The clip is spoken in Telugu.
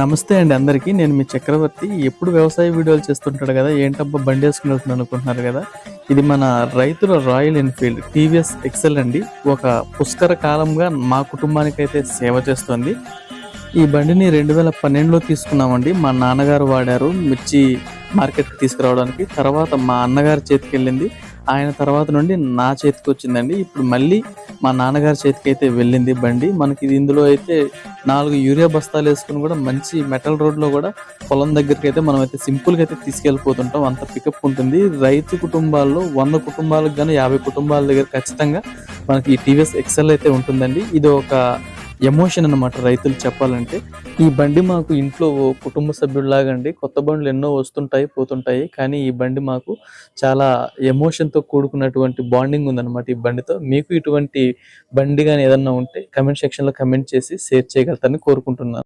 నమస్తే అండి అందరికీ. నేను మీ చక్రవర్తి. ఎప్పుడు వ్యవసాయ వీడియోలు చేస్తుంటాడు కదా ఏంటబ్బా బండి వేసుకుని వెళ్తున్నాను అనుకుంటున్నారు కదా. ఇది మన రైతుల రాయల్ ఎన్ఫీల్డ్ టీవీఎస్ ఎక్సెల్ అండి. ఒక పుష్కర కాలంగా మా కుటుంబానికి అయితే సేవ చేస్తుంది. ఈ బండిని రెండు వేల పన్నెండులో తీసుకున్నామండి. మా నాన్నగారు వాడారు. మిర్చి మార్కెట్కి తీసుకురావడానికి. తర్వాత మా అన్నగారి చేతికి వెళ్ళింది ఆయన తర్వాత నుండి నా చేతికి వచ్చిందండి. ఇప్పుడు మళ్ళీ మా నాన్నగారి చేతికి అయితే వెళ్ళింది బండి. మనకి ఇది ఇందులో అయితే నాలుగు యూరియా బస్తాలు వేసుకుని కూడా మంచి మెటల్ రోడ్లో కూడా పొలం దగ్గరికి అయితే మనం అయితే సింపుల్గా అయితే తీసుకెళ్ళిపోతుంటాం. అంత పికప్ ఉంటుంది. రైతు కుటుంబాల్లో వంద కుటుంబాలకు కానీ యాభై కుటుంబాల దగ్గర ఖచ్చితంగా మనకి ఈ టీవీఎస్ ఎక్సెల్ అయితే ఉంటుందండి. ఇది ఒక ఎమోషన్ అన్నమాట రైతులు చెప్పాలంటే. ఈ బండి మాకు ఇంట్లో కుటుంబ సభ్యుల్లాగండి కొత్త బండ్లు ఎన్నో వస్తుంటాయి పోతుంటాయి. కానీ ఈ బండి మాకు చాలా ఎమోషన్తో కూడుకున్నటువంటి బాండింగ్ ఉందన్నమాట ఈ బండితో. మీకు ఇటువంటి బండి కానీ ఏదన్నా ఉంటే కమెంట్ సెక్షన్లో కమెంట్ చేసి షేర్ చేయగలుగుతారని కోరుకుంటున్నాను.